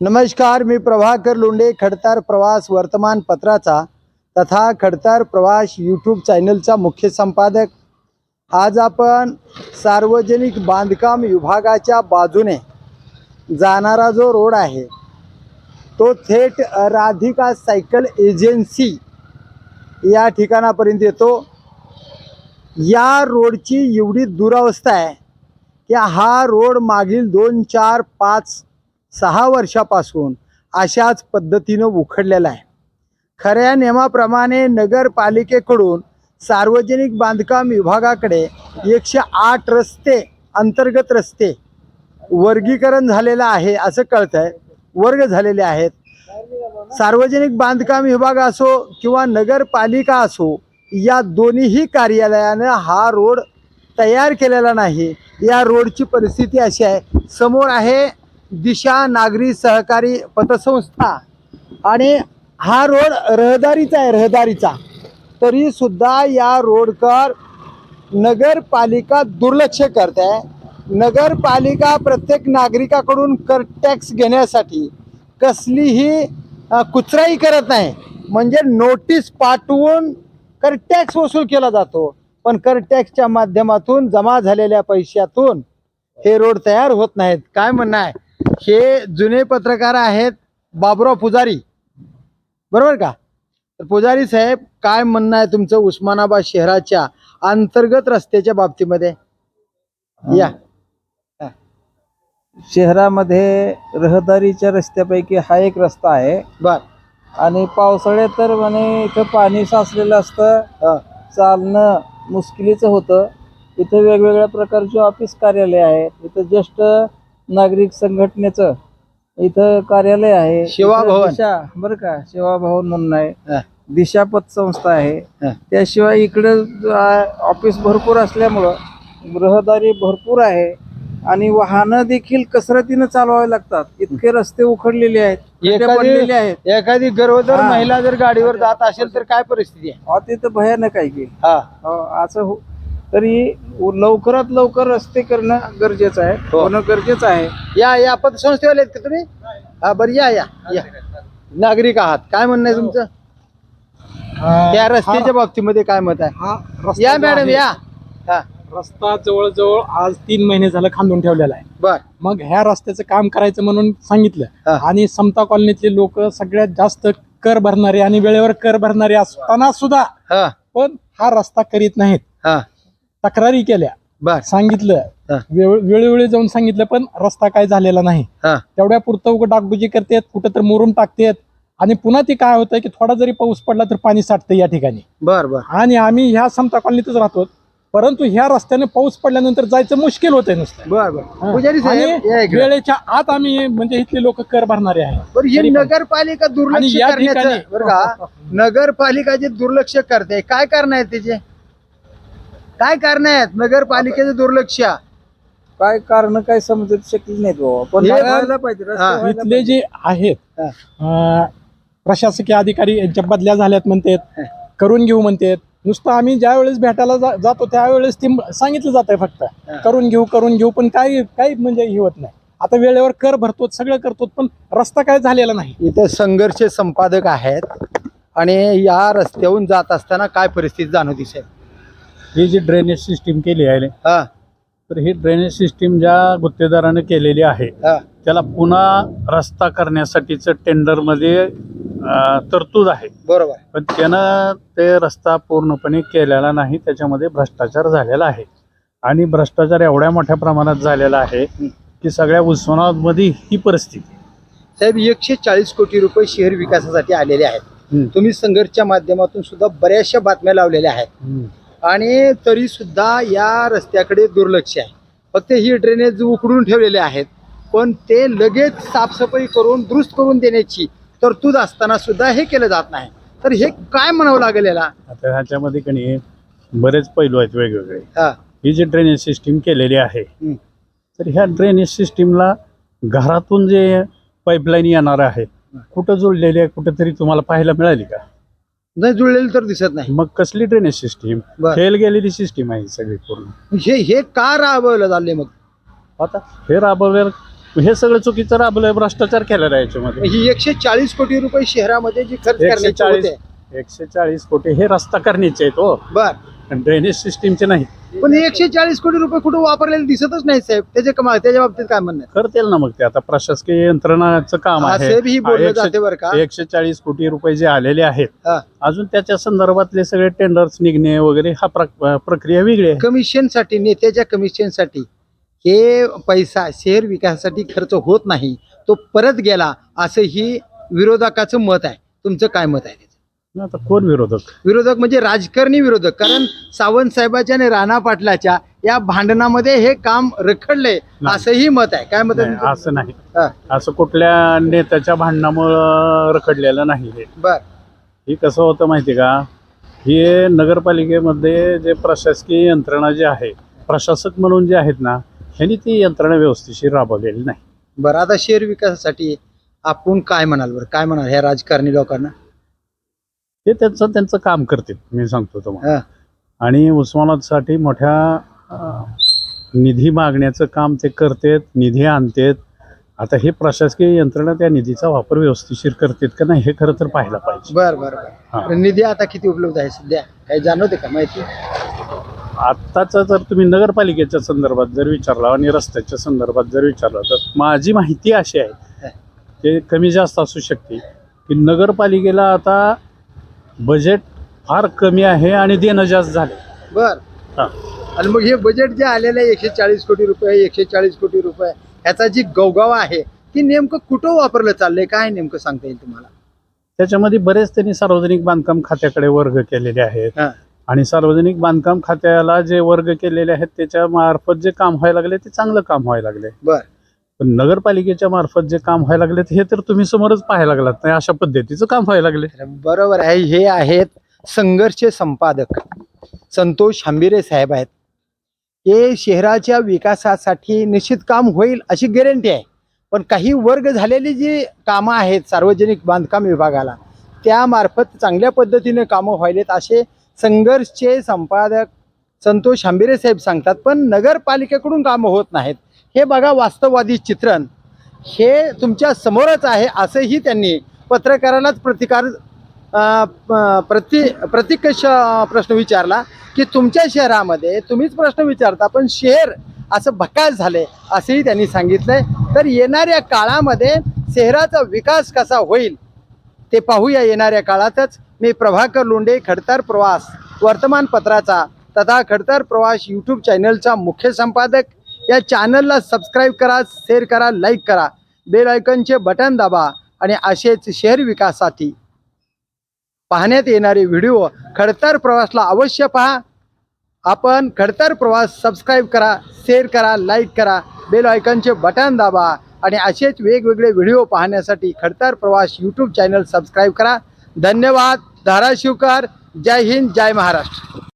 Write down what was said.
नमस्कार मी प्रभाकर लोंडे खडतार प्रवास वर्तमानपत्राचा तथा खडतार प्रवास यूट्यूब चॅनलचा मुख्य संपादक. आज आपण सार्वजनिक बांधकाम विभागाच्या बाजूने जाणारा जो रोड आहे तो थेट राधिका सायकल एजन्सी या ठिकाणापर्यंत येतो. या रोडची एवढी दुरावस्था आहे की हा रोड मागील दोन चार पाच सहा वर्षापासून अशाच पद्धतीनं उखडलेला आहे. खऱ्या नियमाप्रमाणे नगरपालिकेकडून सार्वजनिक बांधकाम विभागाकडे एकशे आठ रस्ते अंतर्गत रस्ते वर्गीकरण झालेलं आहे असं कळतंय. वर्ग झालेले आहेत. सार्वजनिक बांधकाम विभाग असो किंवा नगरपालिका असो या दोन्हीही कार्यालयानं हा रोड तयार केलेला नाही. या रोडची परिस्थिती अशी आहे. समोर आहे दिशा नागरी सहकारी पतसंस्था. आणि हा रोड रहदारीचा आहे रहदारीचा. तरीसुद्धा या रोडकर नगरपालिका दुर्लक्ष करत. आहे नगरपालिका प्रत्येक नागरिकाकडून कर टॅक्स घेण्यासाठी कसलीही कुचराई करत नाही. म्हणजे नोटीस पाठवून कर टॅक्स वसूल केला जातो. पण कर टॅक्सच्या माध्यमातून जमा झालेल्या पैशातून हे रोड तयार होत नाहीत. काय म्हणणं आहे? हे जुने पत्रकार आहेत बाबुराव पुजारी. बरोबर का? तर पुजारी साहेब काय म्हणणं आहे तुमचं उस्मानाबाद शहराच्या अंतर्गत रस्त्याच्या बाबतीमध्ये? या. शहरामध्ये रहदारीच्या रस्त्यापैकी हा एक रस्ता आहे. बर. आणि पावसाळ्यात तर म्हणे इथं पाणी साचलेलं असतं. चालणं मुश्किलीचं होतं. इथं वेगवेगळ्या प्रकारचे ऑफिस कार्यालय आहेत. इथं ज्येष्ठ नागरिक संघटनेचं इथं कार्यालय आहे सेवा इथं भवन. दिशा बरं का सेवा भवन म्हणून हा. आहे दिशा पतसंस्था आहे. त्याशिवाय इकडे ऑफिस भरपूर असल्यामुळं रहदारी भरपूर आहे आणि वाहनं देखील कसरतीनं चालवावे लागतात इतके रस्ते उखडलेले आहेत खड्डे एखादी- पडलेले आहेत एखादी गरोदर हा. महिला जर गाडीवर जात असेल तर काय परिस्थिती आहे अहो, तिथं भयानक आहे की हा हो, असं हो- तरी लवकरात लवकर रस्ते करणं गरजेचं आहे हो. होणं गरजेचं आहे. या या पतसंस्थेवाले आहेत का तुम्ही? हा बरं या या या. नागरिक आहात. काय म्हणणं आहे तुमचं? या रस्त्याच्या बाबतीमध्ये काय मत आहे? हा रस्ता या जो मॅडम आहे, या. हा. रस्ता जवळजवळ आज तीन महिने झालं खांदून ठेवलेला आहे. बर. मग ह्या रस्त्याचं काम करायचं म्हणून सांगितलं. आणि समता कॉलनीतले लोक सगळ्यात जास्त कर भरणारे आणि वेळेवर कर भरणारे असताना सुद्धा हा. पण हा रस्ता करीत नाहीत. हा. तक्रारी केल्या. बर. सांगितलं. हा. वेळ- वेळोवेळी जाऊन सांगितलं पण रस्ता काय झालेला नाही. हा. तेवढ्या पुरतं उघड डागडुजी करतात कुठं तर मुरुम टाकतात. आणि पुन्हा ती काय होतं की थोडा जरी पाऊस पडला तर पाणी साठतं या ठिकाणी. बर बर. आणि आम्ही ह्या समता कॉलनीतच राहतो. परंतु ह्या रस्त्याने पाऊस पडल्यानंतर जायचं मुश्किल होतंय नुसतं. बर बर. हा. पुजारी साहेब आणि या इकडे. वेळेच्या आत आम्ही म्हणजे इथले लोक कर भरणारे आहेत. बरं ही तरी पण- नगरपालिका दुर्लक्ष आणि या करण्याचं ठिकाणी- बरं का? नगरपालिका जे दुर्लक्ष करते काय कारण आहेत त्याचे? काय कारण आहेत? नगरपालिकेचं दुर्लक्ष. काय कारण काय समजत शकली नाहीत बाबा. पण हे- व्हायला पाहिजे रस्ते हा. व्हायला इथले जे आहेत. अं, प्रशासकीय अधिकारी यांच्या बदल्या झाल्यात म्हणतात. करून घेऊ म्हणतात. नुसतं आम्ही ज्या वेळेस भेटायला जा- जातो त्यावेळेस ते सांगितलं जात आहे फक्त करून घेऊ करून घेऊ पण काही काही म्हणजे हे होत नाही. आता वेळेवर कर भरतो सगळं करतो पण रस्ता काय झालेला नाही. इथे संघर्ष संपादक आहेत आणि या रस्त्याहून जात असताना काय परिस्थिती जाणवती साहेब ही जी ड्रेनेज सिस्टीम केली आहे हा. तर ही ड्रेनेज सिस्टीम ज्या गुत्तेदाराने केलेली आहे हा. त्याला पुन्हा रस्ता करण्यासाठीचं टेंडरमध्ये तरतूद आहे. बरोबर. पण त्यानं ते रस्ता पूर्णपणे केलेला नाही त्याच्यामध्ये भ्रष्टाचार झालेला आहे. आणि भ्रष्टाचार एवढ्या मोठ्या प्रमाणात झालेला आहे की सगळ्या उस्मानाबादमध्ये ही परिस्थिती साहेब एकशे चाळीस कोटी रुपये शहर विकासासाठी आलेले आहेत. तुम्ही संघर्षच्या माध्यमातून सुद्धा बऱ्याचशा बातम्या लावलेल्या आहेत. आणि तरी सुद्धा या रस्त्याकडे दुर्लक्ष आहे. फक्त ही ड्रेनेज उकडून ठेवलेले आहेत. पण ते लगेच साफसफाई करून दुरुस्त करून देण्याची तरतूद असताना सुद्धा हे केलं जात नाही. तर हे काय म्हणावं लागेल याला? आता ह्याच्यामध्ये कणी बरेच पैलू आहेत वेगवेगळे. हा. ही जी ड्रेनेज सिस्टीम केलेली आहे. तर ह्या ड्रेनेज सिस्टीमला घरातून जे पाईपलाईन येणार आहे कुठं जोडलेली आहे कुठं तरी तुम्हाला पाहायला मिळाली का? नाही जुळलेलं तर दिसत नाही. मग कसली ड्रेनेज सिस्टीम बर. फेल गेलेली सिस्टीम आहे ही सगळी पूर्ण. हे हे का राबवलं चाललंय मग? आता हे राबवल्या हे सगळं चुकीचं राबलंय भ्रष्टाचार केलेला आहे याच्यामध्ये. ही एकशे चाळीस कोटी रुपये शहरामध्ये जी खर्च एकशे करण्याचे चाळीस होते. एकशे चाळीस कोटी हे रस्ता करण्याचे आहेत हो. बर. ड्रेनेज सिस्टीमचे नाही. पण हे एकशे चाळीस कोटी रुपये कुठे वापरलेले दिसतच नाही साहेब. त्याचे कमा त्याच्या बाबतीत काय म्हणणं आहे? करतील ना मग ते. आता प्रशासकीय यंत्रणाचं काम आहे. बोललं एकशे- जाते बरं का. एकशे चाळीस कोटी रुपये जे आलेले आहेत हा. अजून त्याच्या संदर्भातले सगळे टेंडर्स निघणे वगैरे हा प्रक- प्रक्रिया वेगळी आहे. कमिशनसाठी नेत्याच्या कमिशनसाठी हे पैसा शहर विकासासाठी खर्च होत नाही. तो परत गेला असं ही विरोधकाचं मत आहे. तुमचं काय मत आहे? आता कोण विरोधक? विरोधक म्हणजे राजकारणी विरोधक. कारण सावंत साहेबाच्या आणि राणा पाटलाच्या या भांडणामध्ये हे काम रखडले नाही. असंही मत आहे. काय मत आहे नाही, तुमचं? असं नाही. हा, असं कुठल्या नेत्याच्या भांडणामुळं रखडलेलं नाही हे. बर. ही कसं होतं माहिती का? हे नगरपालिकेमध्ये जे प्रशासकीय यंत्रणा जी आहे प्रशासक म्हणून जे आहेत ना ह्यांनी ती यंत्रणा व्यवस्थितशीर राबवलेली नाही. बरं आता शहर विकासासाठी आपण काय म्हणाल बरं? काय म्हणाल ह्या राजकारणी लोकांना? ते त्यांचं त्यांचं काम करतील मी सांगतो तुम्हाला. हा, आणि उस्मानाबादसाठी मोठ्या अं, निधी मागण्याचं काम ते करतेत निधी आणतेत. आता हे प्रशासकीय यंत्रणा त्या निधीचा वापर व्यवस्थिशीर करतेत का नाही हे खरं तर पाहायला पाहिजे. बर बर बर. हा. बरं, निधी आता किती उपलब्ध आहे सध्या? काही जाणवते का माहिती? आत्ताचा जर तुम्ही नगरपालिकेच्या संदर्भात जर विचारला आणि रस्त्याच्या संदर्भात जर विचारला तर माझी माहिती अशी आहे ते कमी जास्त असू शकते. की नगरपालिकेला आता बजेट फार कमी आहे आणि देणं जास्त झाले. बर. हा. आणि मग हे बजेट जे आलेलं आहे एकशे चाळीस कोटी रुपये एकशे चाळीस कोटी रुपये ह्याचा जी गवगाव आहे ती नेमकं कुठं वापरलं चाललंय? काय नेमकं सांगता येईल तुम्हाला? त्याच्यामध्ये बरेच त्यांनी सार्वजनिक बांधकाम खात्याकडे वर्ग केलेले आहेत. हा. आणि सार्वजनिक बांधकाम खात्याला जे वर्ग केलेले आहेत त्याच्या मार्फत जे काम व्हायला लागले ते चांगलं काम व्हायला लागले. बर. पण नगरपालिकेच्या मार्फत जे काम व्हायला लागले हे तर तुम्ही समोरच पाहायला लागलात. नाही अशा पद्धतीचं काम व्हायला लागले. बरोबर आहे. हे आहेत संघर्ष संपादक. संतोष हंबिरे साहेब आहेत. हे शहराच्या विकासासाठी निश्चित काम होईल अशी गॅरंटी आहे. पण काही वर्ग झालेली जी कामं आहेत सार्वजनिक बांधकाम विभागाला त्यामार्फत चांगल्या पद्धतीने कामं व्हायलेत असे संघर्षचे संपादक संतोष हंबिरे साहेब सांगतात. पण नगरपालिकेकडून कामं होत नाहीत. हे बघा वास्तववादी चित्रण. हे तुमच्या समोरच आहे असंही त्यांनी पत्रकारालाच प्रतिकार प्रति प्रतिकश प्रश्न विचारला की तुमच्या शहरामध्ये तुम्हीच प्रश्न विचारता पण शहर असं भकास झाले असंही त्यांनी सांगितलंय. तर येणाऱ्या काळामध्ये शहराचा विकास कसा होईल ते पाहूया येणाऱ्या काळातच. मी प्रभाकर लोंडे खडतर प्रवास वर्तमानपत्राचा तथा खडतर प्रवास यूट्यूब चॅनलचा मुख्य संपादक या चॅनलला सबस्क्राईब करा शेअर करा लाईक करा. बेल आयकनचे बटन दाबा आणि असेच शहर विकासासाठी. पाहण्यात येणारे व्हिडिओ खडतर प्रवासला अवश्य पहा. आपण खडतर प्रवास सबस्क्राईब करा शेअर करा लाईक करा. बेल आयकनचे बटन दाबा आणि असेच वेगवेगळे व्हिडिओ पाहण्यासाठी खडतर प्रवास यूट्यूब चॅनल सबस्क्राईब करा. धन्यवाद. धाराशिवकर. जय हिंद. जय महाराष्ट्र.